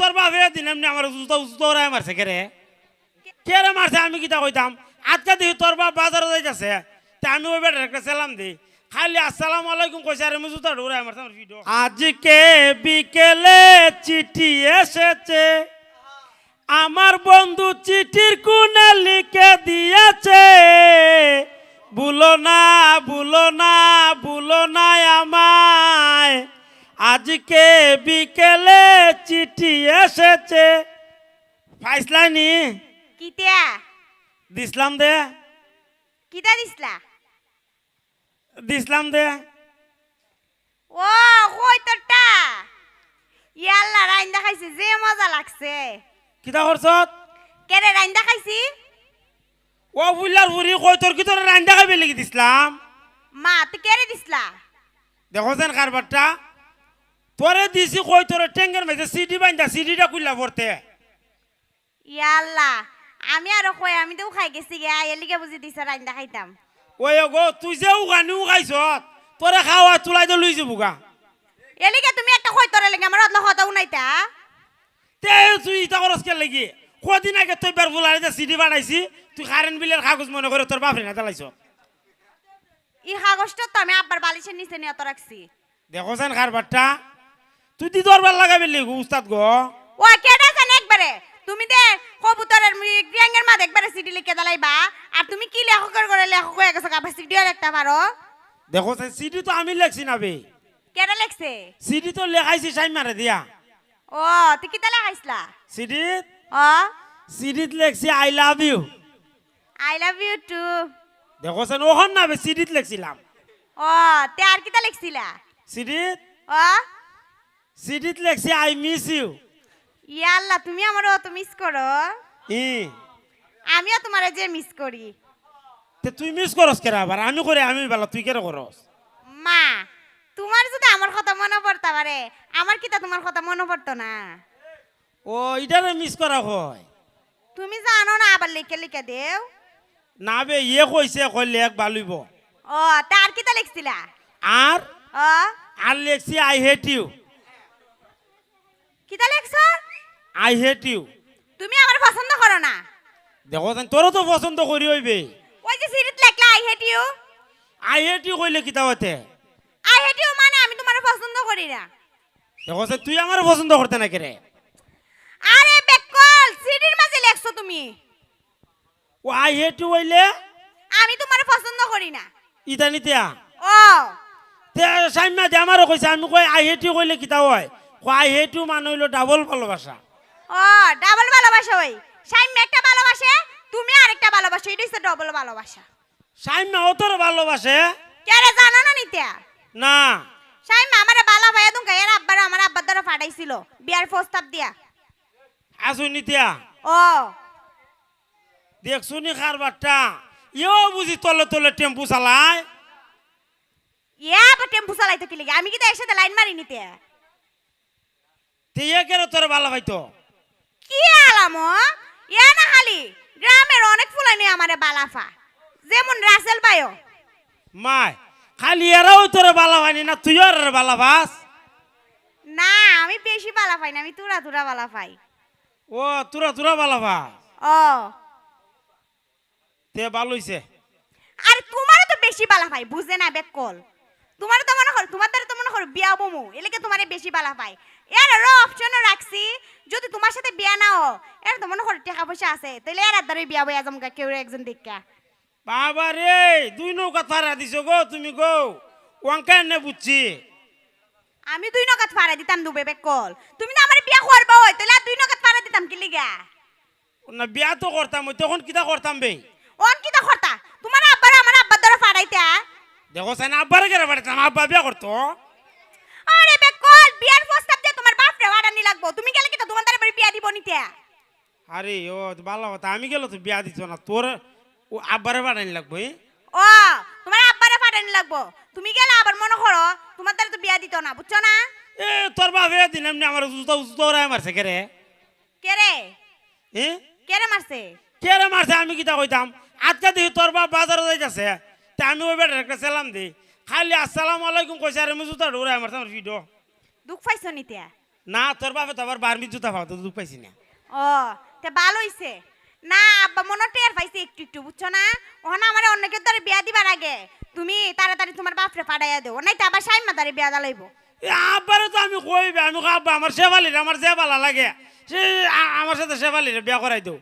তোর বাপে দিন এমনি আমার জুতো মারছে, কে রে? কে রে মারছে? আমি কিতা কইতাম? আজকে দেখি তোর বাপ বাজারে যাইতেছে, তা আমি ওই বেটার একটা সালাম দিই। খালি আসসালাম আলাইকুম কইছে, আর আমি জুতা মারছে আমার ভিডিও আজকে বিকেলে চিঠি এসেছে। আমার বন্ধু চিঠির আজকে বিকেলে চিঠি এসেছে। ফাইসলানি। কিতিয়া? দিসলাম দে। কিতা দিসলা? দিসলাম দে। ও কই তোরটা? ইয়াল্লা রাইন্দা খাইছি যে মজা লাগছে। কিতা করছত কেরে রাইন্দা খাইছি? ও বুলার বুড়ি কই তোর কি তোর রান্দা খাইবে লাগি দিসলাম মা তুই কেরে দিসলা দেখো যেন কারবারটা তোরে দিছি কই তোর টেঙ্গের মেঝে সিডি বাইন্দা সিডিটা কুইলা পড়তে ইয়াল্লা আমি আরও কই আমি তো খাই গেছি গে এলিকে বুঝি দিছ রাইন্দা খাইতাম। ওই গো তুই যে উগানি উগাইছ তোরে খাওয়া তুলাই তো লুই যাবুগা। এলিকে তুমি একটা কই তোরে লেগে আমার অতলা কথা উনাইতা তে তুই ইটা করস কে লাগি? কদিন আগে তুই বের বুলারে যে সিডি বানাইছি তুই কারেন্ট বিলের কাগজ মনে করে তোর বাপরে না চালাইছ ই কাগজটা তো আমি আব্বার বালিশের নিচে নিয়ে তো রাখছি। দেখো যেন কারবারটা তুই দি দরবার লাগাবি লিখু উস্তাদ গো। ও কেডা জানে একবারে? তুমি দে কবুতরের গ্যাঙ্গের মা একবারে সিডি লিখে দালাইবা। আর তুমি কি লেখকের করে লেখক হয়ে গেছো আবার সিডিও লিখতে পারো। দেখো সিডি তো আমি লেখছি না বে। কেডা লেখছে? সিডি তো লেখাইছি সাই মারে দিয়া। ও তুই কিতা লেখাইছলা সিডি ও। সিডিত লেখছি I love you. I love you too. দেখো সেন ওখান না বে সিডিত লেখছিলাম। ও তে আর কিতা লিখছিলা? সিডিত ও। সিডিত লেখছি আই মিস ইউ ইয়াল্লা তুমি আমারও অত মিস করো। ই। আমিও তোমারে যে মিস করি। তে তুই মিস করস কেরা আবার? আমি করে আমি বেলা তুই কেন করস? মা তোমার যদি আমার কথা মনে পড়তে পারে আমার কিতা তোমার কথা মনে পড়তো না? ও ইটারে মিস করা হয়। তুমি জানো না আবার লিখে লিখে দেও। না বে ইয়ে কইছে কইলে এক বালুইব। ও তার কিতা লিখছিলা? আর? ও। আর লেখছি আই হেট ইউ কিতা লিখছ আই হেট ইউ তুমি আমার পছন্দ করো না। দেখো তোরও তো পছন্দ করি হইবে। ওই যে সিরিত লেখলা I hate you I hate you কইলে কিতা হতে আই হেট ইউ মানে আমি তোমার পছন্দ করি না। দেখো তুই আমার পছন্দ করতে না কেরে? আরে বেকল সিডির মাঝে লেখছো তুমি। ও আই হেট ইউ হইলে আমি তোমার পছন্দ করি না। ইটা নিতিয়া ও। তে সাইমা দে আমারও কইছে আমি কই আই হেট ইউ কইলে কিতা হয়? কই আই হেট ইউ মানে হইল ডাবল ভালোবাসা। ও ডাবল ভালোবাসা ওই। সাইম একটা ভালোবাসে তুমি আরেকটা ভালোবাসো এটা হচ্ছে ডবল ভালোবাসা। সাইমা ও তোর ভালোবাসে? কেরে জানো না নিত্যা? না। সাইম আমার বালা ভাইয়া তুমি এর আব্বার আমার আব্বার দ্বারা ফাটাইছিল বিয়ার প্রস্তাব দিয়া। আসু নিতিয়া। ও। দেখ শুনি খারবারটা? ইও বুঝি তলে তলে টেম্পু চালায়? ইয়া বা টেম্পু চালাইতো কি লিগে? আমি কি তো একসাথে লাইন মারি নিতে তে ইয়ে কেন তোর ভালো পাইতো কি আলাম ইয়া না খালি গ্রামের অনেক ফুলানি আমারে বালাফা। যেমন রাসেল ভাইও। মায় খালি এরাও তোর পাইনি না তুইও আর ভালো পাস না আমি বেশি বালা পাই না আমি তুরা তুরা বালা পাই ও তোরা তোরা ভালো ও তে ভালো আর তোমারও তো বেশি বালা পাই বুঝে না বেকল। তোমার তো মনে করো তোমার দ্বারা করো বিয়া বমু এলাকে তোমারে বেশি বালা পাই এর আরও অপশনও রাখছি যদি তোমার সাথে বিয়া না হো এর তো মনে করো টাকা পয়সা আছে তাহলে এর দ্বারা বিয়া বই আজমকা কেউ একজন দেখা। বাবা রে দুই নৌকা তারা দিছ গো তুমি গো। ওয়াঙ্কা নে বুঝছি? আমি দুই নকাত ফাড়া দিতাম দুবে বেকল তুমি তো আমার বিয়া করবা হই তাহলে দুই নকাত ফাড়া দিতাম কি লিগা? না বিয়া তো করতাম ওই তখন কিতা করতাম বে? অন কিতা করতা? তোমার আব্বার আমার আব্বার দ্বারা ফাড়াইতা? দেখো সাইন আব্বার কেন পাঠাতাম আব্বা বিয়া করতো আরে বেকল বিয়ার প্রস্তাব দিয়ে তোমার বাপ রে ফাড়ানি লাগবো? তুমি গেলে কি তো তোমার দ্বারা বাড়ি বিয়া দিব নিতে? আরে ও তো ভালো কথা। আমি গেল তো বিয়া দিছ না। তোর ও আব্বারে বাড়ানি লাগবো ও তোমার আব্বারে ফাটানি লাগবো। তুমি গেলে আবার মনে করো তোমার দ্বারা তো বিয়া দিত না বুঝছ না? এ তোর বাপে দিন এমনি আমার জুতো জুতো ওরাই মারছে কে রে? কে রে? এ কে রে মারছে? কে রে মারছে আমি কিতা কইতাম? আজকে দেখি তোর বাপ বাজারে যাইতেছে। তা আমি ওই বেটার একটা সালাম দিই। খালি আসসালামু আলাইকুম কইছে আর আমি জুতো মারছে আমার ভিডিও। দুঃখ পাইছো নিতে? না তোর বাপে তো আবার বার্মি জুতা পাও তো দুঃখ পাইছি না। ও তে ভালো হইছে। না আব্বা মনে হয় টের পাইছে একটু একটু বুঝছ না? ওখানে আমার অন্য কেউ ধরে বিয়া দিবার আগে তুমি তাড়াতাড়ি তোমার বাপরে পাঠাইয়া দেও নাই তো আবার সাইমা তারে বিয়া দালাইব এ আব্বারে তো আমি কইবে আমি আব্বা আমার সেবালির আমার ভালো লাগে। সে আমার সাথে সেবালির বিয়া করাই দেও।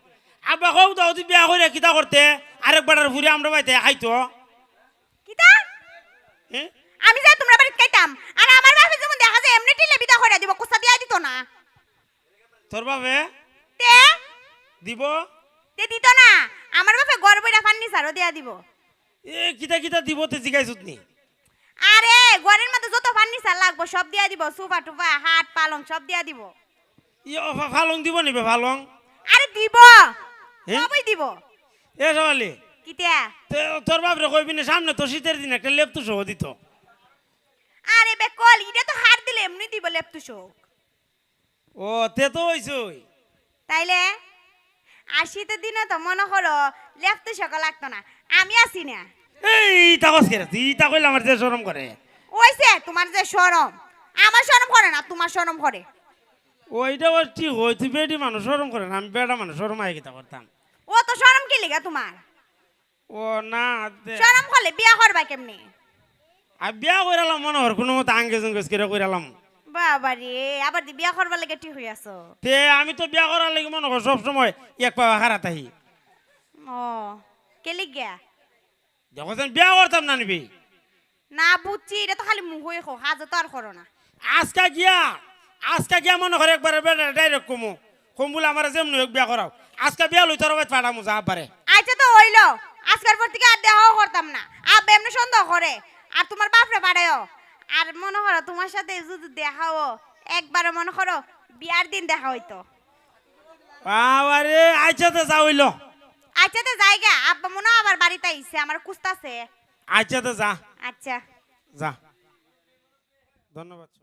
আব্বা কৌ তো তুই বিয়া করে কিতা করতে? আরেকবার ঘুরে আমরা বাইতে খাইতো। কিতা? এ? আমি যাই তোমরা বাড়িতে খাইতাম আর আমার বাপে যেমন দেখা যায় এমনি টিলে বিদা করে দিব কুস্তা দিয়া দিত না। তোর বাপে? তে? দিব? তে দিত না। আমার বাপে গড় বইরা ফার্নিচারও দিয়া দিব। এ কিতা কিতা দিব তে জিগাইছত নি আরে ঘরের মধ্যে যত ফার্নিচার লাগবো সব দিয়া দিব। সোফা টুফা হাট পালং সব দিয়া দিব। ই ফালং দিব নিবে ফালং? আরে দিব? সবই দিব। এ সেবালি। কিতিয়া? তে- তোর বাপরে কইবি না সামনে তো শীতের দিন একটা লেপটু সহ দিত। আরে বে কল এটা তো দিলে এমনি দিব লেপটু শোক ও তে তো হইছই। তাইলে? আর শীতের দিনে তো মনে করো লেপটু শোক লাগতো না আমি আছি না। এই তাকস কেরে তুই তা কইলে আমার যে শরম করে। ওইছে তোমার যে শরম। আমার শরম করে না তোমার শরম করে। ওইটা ওর ঠিক হই তুই বেডি মানুষ শরম করে না আমি বেড়া মানুষ শরম আয় কিতা করতাম। ও তো শরম কি লিগা তোমার? ও না। শরম করলে বিয়া করবা কেমনি? আর বিয়া কইরালাম মনে হর কোনো মতো আঙ্গেজ উঙ্গেজ করে কইরালাম। বাবা রে আবার দি বিয়া করবার লাগে ঠিক হয়ে আছো? তে আমি তো বিয়া করার লাগি মনে কর সবসময় এক পা হারাত আহি। ও কে লিগা যখন বিয়া করতাম না নিবি। না বুঝছি এটা তো খালি মুখ হয়ে খো হাজো তো আর করো না। আজকা গিয়া আজকা গিয়া মনে করে একবারে বেড়া ডাইরেক্ট কমু। কম বলে আমার যেমন হোক বিয়া করাও। আজকা বিয়া লই তোর পাঠামু যা পারে আচ্ছা তো হইল আজকের পর থেকে আর দেখাও করতাম না। আব্বা এমনি সন্দেহ করে আর তোমার বাপরে বাড়ায়ও। আর মনে করো তোমার সাথে যদি দেখাও একবার মনে করো বিয়ার দিন দেখা হইতো। আচ্ছা যা হইল। আচ্ছা তো জায়গা আব্বা মনে আবার বাড়িতে আইছে আমার কুস্তাছে আচ্ছা যা। আচ্ছা। যা। ধন্যবাদ।